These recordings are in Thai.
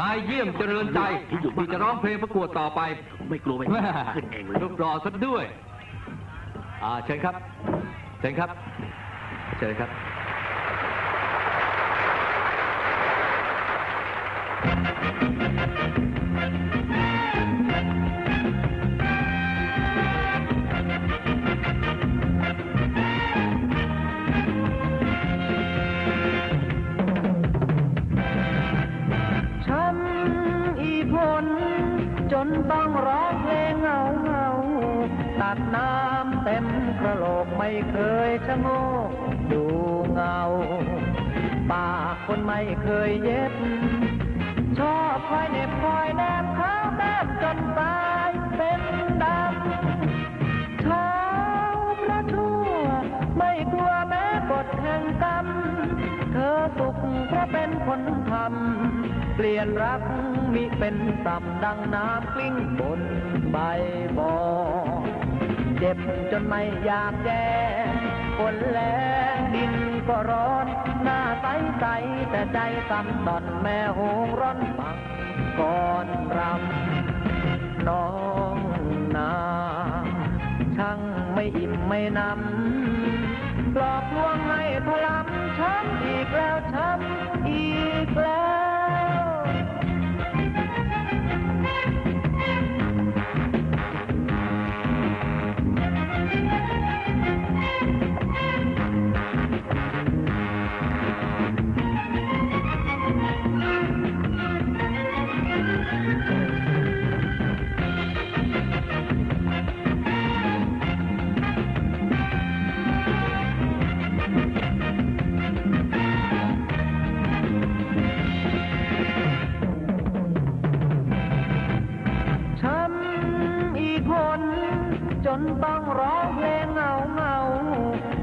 นายเยี่ยมเจริญใจที่จะร้องเพลงประกวดต่อไป ไม่กลัวไม่แม่ขึ้นเองเลยรูปรอซะด้วย อ่าเชิญครับ เชิญครับ เชิญครับช้ำอีพลจนต้องร้องเพลงเหงาเงาตัดน้ำเต็มกระโหลกไม่เคยชะโงกดูเงาปากคนไม่เคยเย็บ ชอบคอยเหน็บคอยแนบขาแนบจนตายเป็นดำเท้าพระชั่วไม่กลัวแม้กฎแห่งกรรม เธอสุขเพราะเป็นคนทำ เปลี่ยนรักมิเป็นต่ำดังน้ำกลิ้งบนใบบอเจ็บจนไม่อยากแย่ฝนแรงดินก็ร้อน หน้าใสใสแต่ใจสั่นตอนแม่โหงร้อนบังก่อนรำน้องนาช่างไม่อิ่มไม่นำหลอกลวงให้พลังช้ำอีกแล้วช้ำ จนต้องร้องเพลงเหงาเหงา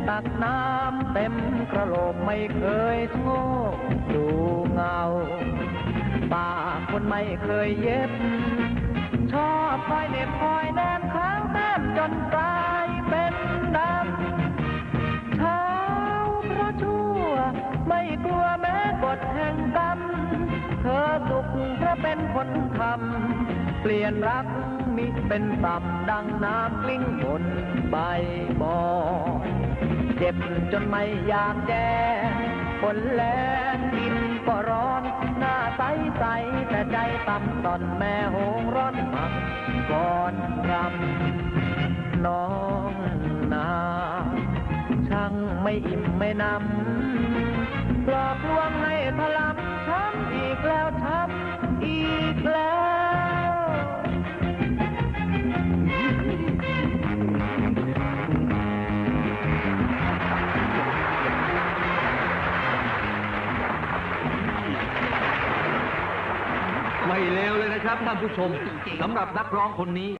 ตักน้ำเต็มกระโหลกไม่เคยโง่ดูเงาปากคนไม่เคยเย็บ ชอบคอยเน็บคอยแนมข้างแนมจนกลายเป็นดำเท้าพระชั่ว ไม่กลัวแม้กฎแห่งกรรม เธอสุขเพราะเป็นคนทำเปลี่ยนรัก มิเป็นต่ำดังน้ำกลิ้งบนใบบอเจ็บจนไม่อยากแก้ฝนแรงดินก็ร้อน หน้าใสใสแต่ใจต่ำตอนแม่โหงร้อนมักก่อนรำน้องนาช่างไม่อิ่มไม่นำหลอกลวงให้พลังช้ำอีกแล้วช้ำ ไม่เลวเลยนะครับท่านผู้ชมสำหรับนักร้องคนนี้